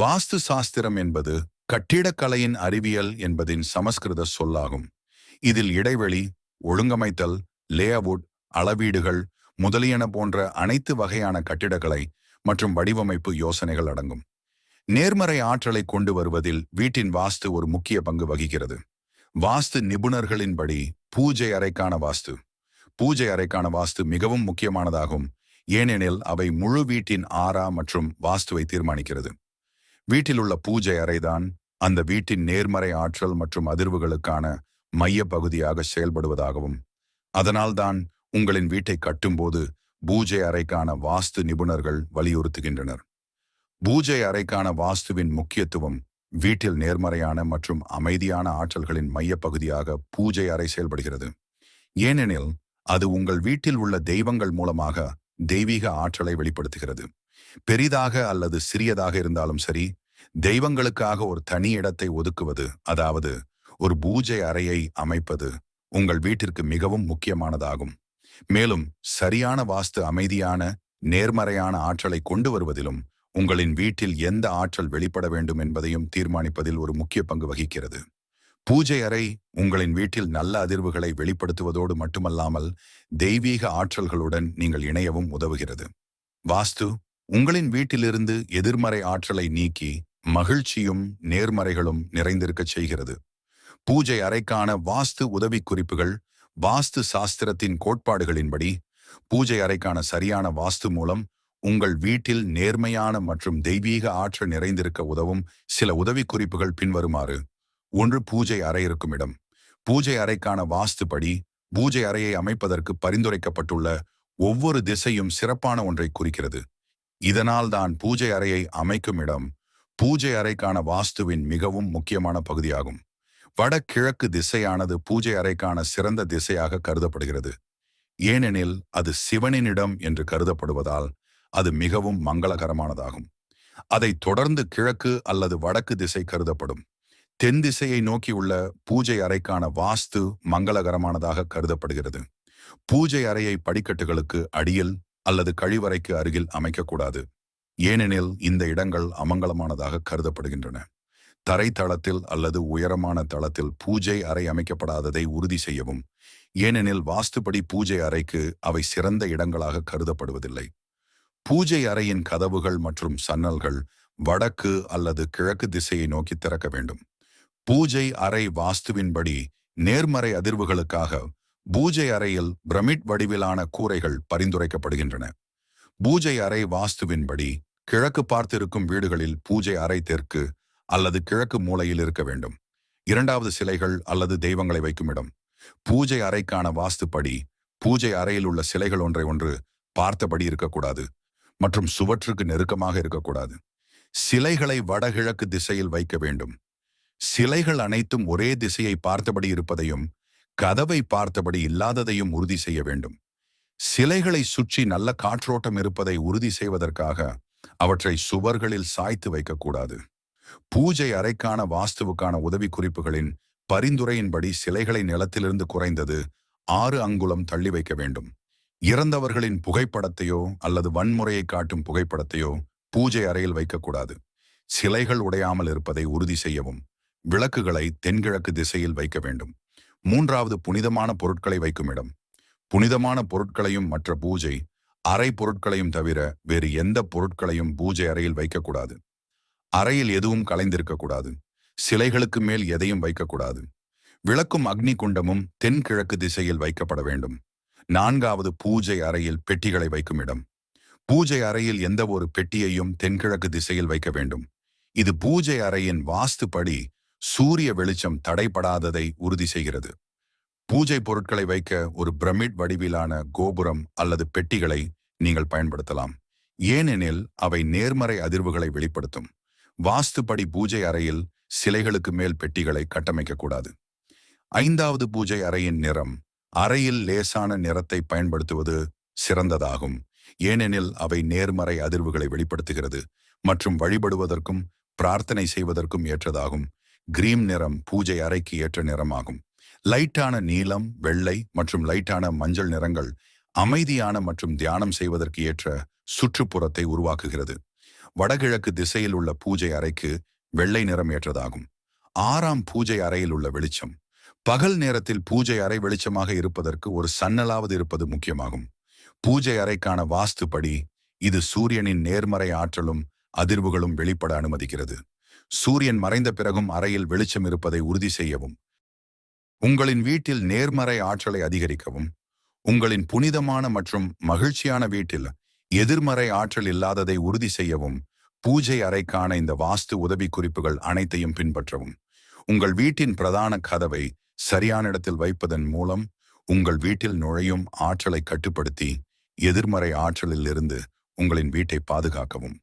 வாஸ்து சாஸ்திரம் என்பது கட்டிடக்கலையின் அறிவியல் என்பதின் சமஸ்கிருத சொல்லாகும். இதில் இடைவெளி ஒழுங்கமைத்தல் லேஅவுட் அளவீடுகள் முதலியன போன்ற அனைத்து வகையான கட்டிடக்கலை மற்றும் வடிவமைப்பு யோசனைகள் அடங்கும். நேர்மறை ஆற்றலை கொண்டு வருவதில் வீட்டின் வாஸ்து ஒரு முக்கிய பங்கு வகிக்கிறது. வாஸ்து நிபுணர்களின்படி பூஜை அறைக்கான வாஸ்து. பூஜை அறைக்கான வாஸ்து மிகவும் முக்கியமானதாகும். ஏனெனில் அவை முழு வீட்டின் ஆறா மற்றும் வாஸ்துவை தீர்மானிக்கிறது. வீட்டில் உள்ள பூஜை அறைதான் அந்த வீட்டின் நேர்மறை ஆற்றல் மற்றும் அதிர்வுகளுக்கான மைய பகுதியாக செயல்படுவதாகவும் அதனால்தான் உங்களின் வீட்டை கட்டும்போது பூஜை அறைக்கான வாஸ்து நிபுணர்கள் வலியுறுத்துகின்றனர். பூஜை அறைக்கான வாஸ்துவின் முக்கியத்துவம் வீட்டில் நேர்மறையான மற்றும் அமைதியான ஆற்றல்களின் மையப்பகுதியாக பூஜை அறை செயல்படுகிறது. ஏனெனில் அது உங்கள் வீட்டில் உள்ள தெய்வங்கள் மூலமாக தெய்வீக ஆற்றலை வெளிப்படுத்துகிறது. பெரிதாக அல்லது சிறியதாக இருந்தாலும் சரி தெய்வங்களுக்காக ஒரு தனி இடத்தை ஒதுக்குவது அதாவது ஒரு பூஜை அறையை அமைப்பது உங்கள் வீட்டிற்கு மிகவும் முக்கியமானதாகும். மேலும் சரியான வாஸ்து அமைதியான நேர்மறையான ஆற்றலை கொண்டு வருவதிலும் உங்களின் வீட்டில் எந்த ஆற்றல் வெளிப்பட வேண்டும் என்பதையும் தீர்மானிப்பதில் ஒரு முக்கிய பங்கு வகிக்கிறது. பூஜை அறை உங்களின் வீட்டில் நல்ல அதிர்வுகளை வெளிப்படுத்துவதோடு மட்டுமல்லாமல் தெய்வீக ஆற்றல்களுடன் நீங்கள் இணையவும் உதவுகிறது. வாஸ்து உங்களின் வீட்டிலிருந்து எதிர்மறை ஆற்றலை நீக்கி மகிழ்ச்சியும் நேர்மறைகளும் நிறைந்திருக்கச் செய்கிறது. பூஜை அறைக்கான வாஸ்து உதவி குறிப்புகள் வாஸ்து சாஸ்திரத்தின் கோட்பாடுகளின்படி பூஜை அறைக்கான சரியான வாஸ்து மூலம் உங்கள் வீட்டில் நேர்மையான மற்றும் தெய்வீக ஆற்றல் நிறைந்திருக்க உதவும் சில உதவி குறிப்புகள் பின்வருமாறு ஒன்று பூஜை அறை இருக்கும் இடம் பூஜை அறைக்கான வாஸ்துப்படி பூஜை அறையை அமைப்பதற்கு பரிந்துரைக்கப்பட்டுள்ள ஒவ்வொரு திசையும் சிறப்பான ஒன்றை குறிக்கிறது. இதனால் தான் பூஜை அறையை அமைக்கும் இடம் பூஜை அறைக்கான வாஸ்துவின் மிகவும் முக்கியமான பகுதியாகும். வடகிழக்கு திசையானது பூஜை அறைக்கான சிறந்த திசையாக கருதப்படுகிறது. ஏனெனில் அது சிவனினிடம் என்று கருதப்படுவதால் அது மிகவும் மங்களகரமானதாகும். அதை தொடர்ந்து கிழக்கு அல்லது வடக்கு திசை கருதப்படும். தென் திசையை நோக்கியுள்ள பூஜை அறைக்கான வாஸ்து மங்களகரமானதாக கருதப்படுகிறது. பூஜை அறையை படிக்கட்டுகளுக்கு அடியில் அல்லது கழிவறைக்கு அருகில் அமைக்கக்கூடாது. ஏனெனில் இந்த இடங்கள் அமங்கலமானதாக கருதப்படுகின்றன. தரைத்தளத்தில் அல்லது உயரமான தளத்தில் பூஜை அறை அமைக்கப்படாததை உறுதி செய்யவும் ஏனெனில் வாஸ்துப்படி பூஜை அறைக்கு அவை சிறந்த இடங்களாக கருதப்படுவதில்லை. பூஜை அறையின் கதவுகள் மற்றும் சன்னல்கள் வடக்கு அல்லது கிழக்கு திசையை நோக்கி திறக்க வேண்டும். பூஜை அறை வாஸ்துவின்படி நேர்மறை அதிர்வுகளுக்காக பூஜை அறையில் பிரமிட் வடிவிலான கூரைகள் பரிந்துரைக்கப்படுகின்றன. பூஜை அறை வாஸ்துவின்படி கிழக்கு பார்த்திருக்கும் வீடுகளில் பூஜை அறை தெற்கு அல்லது கிழக்கு மூலையில் இருக்க வேண்டும். இரண்டாவது சிலைகள் அல்லது தெய்வங்களை வைக்கும் இடம் பூஜை அறைக்கான வாஸ்துப்படி பூஜை அறையில் உள்ள சிலைகள் ஒன்றை ஒன்று பார்த்தபடி இருக்கக்கூடாது மற்றும் சுவற்றுக்கு நெருக்கமாக இருக்கக்கூடாது. சிலைகளை வடகிழக்கு திசையில் வைக்க வேண்டும். சிலைகள் அனைத்தும் ஒரே திசையை பார்த்தபடி இருப்பதையும் கதவை பார்த்தபடி இல்லாததையும் உறுதி செய்ய வேண்டும். சிலைகளை சுற்றி நல்ல காற்றோட்டம் இருப்பதை உறுதி செய்வதற்காக அவற்றை சுவர்களில் சாய்த்து வைக்கக்கூடாது. பூஜை அறைக்கான வாஸ்துவுக்கான உதவி குறிப்புகளின் பரிந்துரையின்படி சிலைகளை நிலத்திலிருந்து குறைந்தது ஆறு அங்குலம் தள்ளி வைக்க வேண்டும். இறந்தவர்களின் புகைப்படத்தையோ அல்லது வன்முறையை காட்டும் புகைப்படத்தையோ பூஜை அறையில் வைக்கக்கூடாது. சிலைகள் உடையாமல் இருப்பதை உறுதி செய்யவும். விளக்குகளை தென்கிழக்கு திசையில் வைக்க வேண்டும். மூன்றாவது புனிதமான பொருட்களை வைக்கும் இடம். புனிதமான பொருட்களையும் மற்ற பூஜை அறை பொருட்களையும் தவிர வேறு எந்த பொருட்களையும் பூஜை அறையில் வைக்கக்கூடாது. அறையில் எதுவும் கலைந்திருக்கக்கூடாது. சிலைகளுக்கு மேல் எதையும் வைக்கக்கூடாது. விளக்கும் அக்னி குண்டமும் தென்கிழக்கு திசையில் வைக்கப்பட வேண்டும். நான்காவது பூஜை அறையில் பெட்டிகளை வைக்கும் இடம். பூஜை அறையில் எந்த ஒரு பெட்டியையும் தென்கிழக்கு திசையில் வைக்க வேண்டும். இது பூஜை அறையின் வாஸ்துப்படி சூரிய வெளிச்சம் தடைபடாததை உறுதி செய்கிறது. பூஜை பொருட்களை வைக்க ஒரு பிரமிட் வடிவிலான கோபுரம் அல்லது பெட்டிகளை நீங்கள் பயன்படுத்தலாம். ஏனெனில் அவை நேர்மறை அதிர்வுகளை வெளிப்படுத்தும். வாஸ்துப்படி பூஜை அறையில் சிலைகளுக்கு மேல் பெட்டிகளை கட்டமைக்கக்கூடாது. ஐந்தாவது பூஜை அறையின் நிறம் அறையில் லேசான நிறத்தை பயன்படுத்துவது சிறந்ததாகும். ஏனெனில் அவை நேர்மறை அதிர்வுகளை வெளிப்படுத்துகிறது மற்றும் வழிபடுவதற்கும் பிரார்த்தனை செய்வதற்கும் ஏற்றதாகும். கிரீம் நிறம் பூஜை அறைக்கு ஏற்ற நிறமாகும். லைட்டான நீலம் வெள்ளை மற்றும் லைட்டான மஞ்சள் நிறங்கள் அமைதியான மற்றும் தியானம் செய்வதற்கு ஏற்ற சுற்றுப்புறத்தை உருவாக்குகிறது. வடகிழக்கு திசையில் உள்ள பூஜை அறைக்கு வெள்ளை நிறம் ஏற்றதாகும். ஆறாம் பூஜை அறையில் உள்ள வெளிச்சம். பகல் நேரத்தில் பூஜை அறை வெளிச்சமாக இருப்பதற்கு ஒரு சன்னலாவது இருப்பது முக்கியமாகும். பூஜை அறைக்கான வாஸ்துப்படி இது சூரியனின் நேர்மறை ஆற்றலும் அதிர்வுகளும் வெளிப்பட அனுமதிக்கிறது. சூரியன் மறைந்த பிறகும் அறையில் வெளிச்சம் இருப்பதை உறுதி செய்யவும் உங்களின் வீட்டில் நேர்மறை ஆற்றலை அதிகரிக்கவும் உங்களின் புனிதமான மற்றும் மகிழ்ச்சியான வீட்டில் எதிர்மறை ஆற்றல் இல்லாததை உறுதி செய்யவும் பூஜை அறைக்கான இந்த வாஸ்து உதவி குறிப்புகள் அனைத்தையும் பின்பற்றவும். உங்கள் வீட்டின் பிரதான கதவை சரியான இடத்தில் வைப்பதன் மூலம் உங்கள் வீட்டில் நுழையும் ஆற்றலை கட்டுப்படுத்தி எதிர்மறை ஆற்றலில் இருந்து உங்களின் வீட்டை பாதுகாக்கவும்.